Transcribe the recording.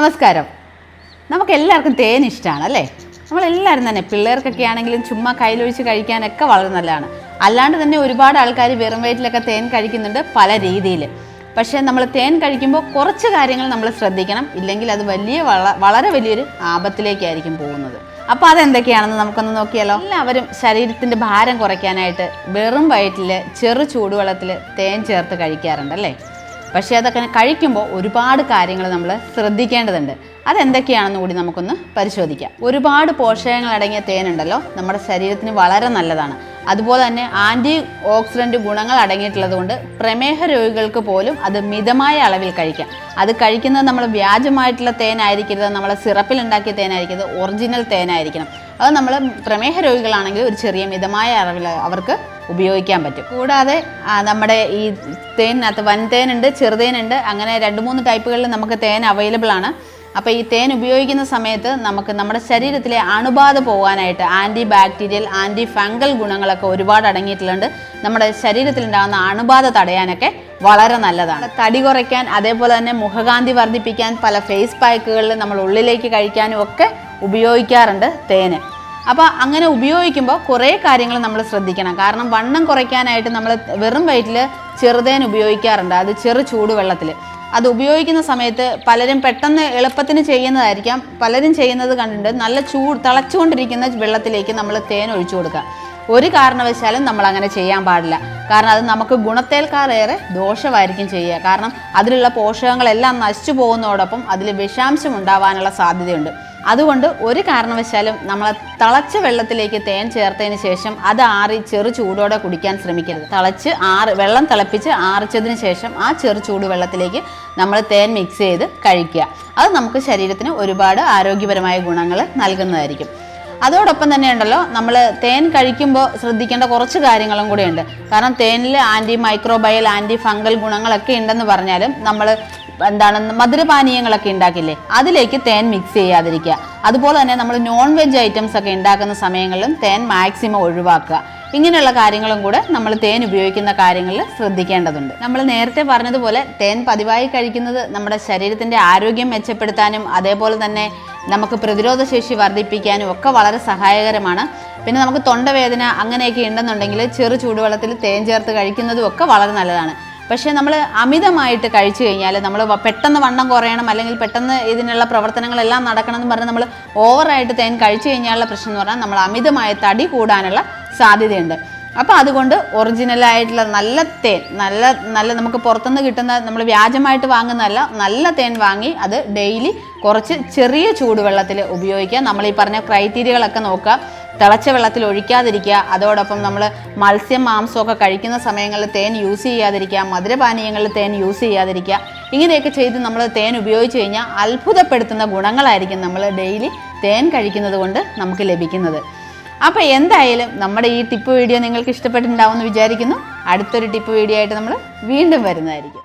നമസ്കാരം. നമുക്ക് എല്ലാവർക്കും തേൻ ഇഷ്ടമാണ് അല്ലേ? നമ്മളെല്ലാവരും തന്നെ പിള്ളേർക്കൊക്കെ ആണെങ്കിലും ചുമ്മാ കയ്യിലൊഴിച്ച് കഴിക്കാനൊക്കെ വളരെ നല്ലതാണ്. അല്ലാണ്ട് തന്നെ ഒരുപാട് ആൾക്കാർ വെറും വയറ്റിലൊക്കെ തേൻ കഴിക്കുന്നുണ്ട് പല രീതിയിൽ പക്ഷേ നമ്മൾ തേൻ കഴിക്കുമ്പോൾ കുറച്ച് കാര്യങ്ങൾ നമ്മൾ ശ്രദ്ധിക്കണം. ഇല്ലെങ്കിൽ അത് വലിയ വള- വളരെ വലിയൊരു ആപത്തിലേക്കായിരിക്കും പോകുന്നത്. അപ്പോൾ അതെന്തൊക്കെയാണെന്ന് നമുക്കൊന്ന് നോക്കിയാലോ? എല്ലാവരും ശരീരത്തിന്റെ ഭാരം കുറയ്ക്കാനായിട്ട് വെറും വയറ്റിൽ ചെറു ചൂടുവെള്ളത്തിൽ തേൻ ചേർത്ത് കഴിക്കാറുണ്ട് അല്ലേ? പക്ഷേ അതൊക്കെ കഴിക്കുമ്പോൾ ഒരുപാട് കാര്യങ്ങൾ നമ്മൾ ശ്രദ്ധിക്കേണ്ടതുണ്ട്. അതെന്തൊക്കെയാണെന്ന് കൂടി നമുക്കൊന്ന് പരിശോധിക്കാം. ഒരുപാട് പോഷകങ്ങൾ അടങ്ങിയ തേനുണ്ടല്ലോ നമ്മുടെ ശരീരത്തിന് വളരെ നല്ലതാണ്. അതുപോലെ തന്നെ ആന്റി ഓക്സിഡന്റ് ഗുണങ്ങൾ അടങ്ങിയിട്ടുള്ളത് കൊണ്ട് പ്രമേഹ രോഗികൾക്ക് പോലും അത് മിതമായ അളവിൽ കഴിക്കാം. അത് കഴിക്കുന്നത് നമ്മൾ വ്യാജമായിട്ടുള്ള തേനായിരിക്കരുത് നമ്മൾ സിറപ്പിൽ ഉണ്ടാക്കിയ തേനായിരിക്കരുത് ഒറിജിനൽ തേനായിരിക്കണം. അത് നമ്മൾ പ്രമേഹ രോഗികളാണെങ്കിൽ ഒരു ചെറിയ മിതമായ അളവിൽ അവർക്ക് ഉപയോഗിക്കാൻ പറ്റും. കൂടാതെ നമ്മുടെ ഈ തേനിനകത്ത് വൻതേനുണ്ട് ചെറുതേനുണ്ട് അങ്ങനെ രണ്ട് മൂന്ന് ടൈപ്പുകളിൽ നമുക്ക് തേൻ അവൈലബിൾ ആണ്. അപ്പോൾ ഈ തേൻ ഉപയോഗിക്കുന്ന സമയത്ത് നമുക്ക് നമ്മുടെ ശരീരത്തിലെ അണുബാധ പോകാനായിട്ട് ആന്റി ബാക്ടീരിയൽ ആന്റി ഫംഗൽ ഗുണങ്ങളൊക്കെ ഒരുപാട് അടങ്ങിയിട്ടുണ്ട് നമ്മുടെ ശരീരത്തിലുണ്ടാകുന്ന അണുബാധ തടയാനൊക്കെ വളരെ നല്ലതാണ്. തടി കുറയ്ക്കാൻ അതേപോലെ തന്നെ മുഖകാന്തി വർദ്ധിപ്പിക്കാൻ പല ഫേസ് പാക്കുകളിൽ നമ്മൾ ഉള്ളിലേക്ക് കഴിക്കാനും ഒക്കെ ഉപയോഗിക്കാറുണ്ട് തേന്. അപ്പോൾ അങ്ങനെ ഉപയോഗിക്കുമ്പോൾ കുറേ കാര്യങ്ങൾ നമ്മൾ ശ്രദ്ധിക്കണം. കാരണം വണ്ണം കുറയ്ക്കാനായിട്ട് നമ്മൾ വെറും വയറ്റിൽ ചെറുതേൻ ഉപയോഗിക്കാറുണ്ട്. അത് ചെറു ചൂടുവെള്ളത്തിൽ. അത് ഉപയോഗിക്കുന്ന സമയത്ത് പലരും പെട്ടെന്ന് എളുപ്പത്തിന് ചെയ്യുന്നതായിരിക്കാം. പലരും ചെയ്യുന്നത് കണ്ടിട്ട് നല്ല ചൂട് തിളച്ചുകൊണ്ടിരിക്കുന്ന വെള്ളത്തിലേക്ക് നമ്മൾ തേൻ ഒഴിച്ചു കൊടുക്കുക. ഒരു കാരണവശാലും നമ്മൾ അങ്ങനെ ചെയ്യാൻ പാടില്ല. കാരണം അത് നമുക്ക് ഗുണത്തേൽക്കാളേറെ ദോഷമായിരിക്കും ചെയ്യുക. കാരണം അതിലുള്ള പോഷകങ്ങളെല്ലാം നശിച്ചു പോകുന്നതോടൊപ്പം അതിൽ വിഷാംശം ഉണ്ടാവാനുള്ള സാധ്യതയുണ്ട്. അതുകൊണ്ട് ഒരു കാരണവശാലും നമ്മൾ തിളച്ച വെള്ളത്തിലേക്ക് തേൻ ചേർത്തതിന് ശേഷം അത് ആറി ചെറു ചൂടോടെ കുടിക്കാൻ ശ്രമിക്കരുത്. തിളച്ച് ആറ് വെള്ളം തിളപ്പിച്ച് ആറിച്ചതിന് ശേഷം ആ ചെറു ചൂട് വെള്ളത്തിലേക്ക് നമ്മൾ തേൻ മിക്സ് ചെയ്ത് കഴിക്കുക. അത് നമുക്ക് ശരീരത്തിന് ഒരുപാട് ആരോഗ്യപരമായ ഗുണങ്ങൾ നൽകുന്നതായിരിക്കും. അതോടൊപ്പം തന്നെ ഉണ്ടല്ലോ നമ്മൾ തേൻ കഴിക്കുമ്പോൾ ശ്രദ്ധിക്കേണ്ട കുറച്ച് കാര്യങ്ങളും കൂടിയുണ്ട്. കാരണം തേനിൽ ആന്റി മൈക്രോബയൽ ആന്റി ഫംഗൽ ഗുണങ്ങളൊക്കെ ഉണ്ടെന്ന് പറഞ്ഞാലും നമ്മൾ എന്താണ് മധുരപാനീയങ്ങളൊക്കെ ഉണ്ടാക്കില്ലേ അതിലേക്ക് തേൻ മിക്സ് ചെയ്യാതിരിക്കുക. അതുപോലെ തന്നെ നമ്മൾ നോൺ വെജ് ഐറ്റംസ് ഒക്കെ ഉണ്ടാക്കുന്ന സമയങ്ങളിലും തേൻ മാക്സിമം ഒഴിവാക്കുക. ഇങ്ങനെയുള്ള കാര്യങ്ങളും കൂടെ നമ്മൾ തേൻ ഉപയോഗിക്കുന്ന കാര്യങ്ങളിൽ ശ്രദ്ധിക്കേണ്ടതുണ്ട്. നമ്മൾ നേരത്തെ പറഞ്ഞതുപോലെ തേൻ പതിവായി കഴിക്കുന്നത് നമ്മുടെ ശരീരത്തിന്റെ ആരോഗ്യം മെച്ചപ്പെടുത്താനും അതേപോലെ തന്നെ നമുക്ക് പ്രതിരോധ ശേഷി വർദ്ധിപ്പിക്കാനും ഒക്കെ വളരെ സഹായകരമാണ്. പിന്നെ നമുക്ക് തൊണ്ടവേദന അങ്ങനെയൊക്കെ ഉണ്ടെന്നുണ്ടെങ്കിൽ ചെറു ചൂടുവെള്ളത്തിൽ തേൻ ചേർത്ത് കഴിക്കുന്നതും ഒക്കെ വളരെ നല്ലതാണ്. പക്ഷേ നമ്മൾ അമിതമായിട്ട് കഴിച്ചു കഴിഞ്ഞാൽ നമ്മൾ പെട്ടെന്ന് വണ്ണം കുറയണം അല്ലെങ്കിൽ പെട്ടെന്ന് ഇതിനുള്ള പ്രവർത്തനങ്ങളെല്ലാം നടക്കണം എന്ന് പറഞ്ഞ് നമ്മൾ ഓവറായിട്ട് തേൻ കഴിച്ചു കഴിഞ്ഞാലുള്ള പ്രശ്നം എന്ന് പറഞ്ഞാൽ നമ്മൾ അമിതമായ തടി കൂടാനുള്ള സാധ്യതയുണ്ട്. അപ്പോൾ അതുകൊണ്ട് ഒറിജിനലായിട്ടുള്ള നല്ല തേൻ നല്ല നല്ല നമുക്ക് പുറത്തുനിന്ന് കിട്ടുന്ന നമ്മൾ വ്യാജമായിട്ട് വാങ്ങുന്നതല്ല നല്ല തേൻ വാങ്ങി അത് ഡെയിലി കുറച്ച് ചെറിയ ചൂടുവെള്ളത്തിൽ ഉപയോഗിക്കുക. നമ്മൾ ഈ പറഞ്ഞ ക്രൈറ്റീരിയകളൊക്കെ നോക്കുക. തിളച്ച വെള്ളത്തിൽ ഒഴിക്കാതിരിക്കുക. അതോടൊപ്പം നമ്മൾ മത്സ്യം മാംസമൊക്കെ കഴിക്കുന്ന സമയങ്ങളിൽ തേൻ യൂസ് ചെയ്യാതിരിക്കുക. മധുരപാനീയങ്ങളിൽ തേൻ യൂസ് ചെയ്യാതിരിക്കുക. ഇങ്ങനെയൊക്കെ ചെയ്ത് നമ്മൾ തേൻ ഉപയോഗിച്ച് കഴിഞ്ഞാൽ അത്ഭുതപ്പെടുത്തുന്ന ഗുണങ്ങളായിരിക്കും നമ്മൾ ഡെയിലി തേൻ കഴിക്കുന്നത് കൊണ്ട് നമുക്ക് ലഭിക്കുന്നത്. അപ്പോൾ എന്തായാലും നമ്മുടെ ഈ ടിപ്പ് വീഡിയോ നിങ്ങൾക്ക് ഇഷ്ടപ്പെട്ടിട്ടുണ്ടാവുമെന്ന് വിചാരിക്കുന്നു. അടുത്തൊരു ടിപ്പ് വീഡിയോ ആയിട്ട് നമ്മൾ വീണ്ടും വരുന്നതായിരിക്കും.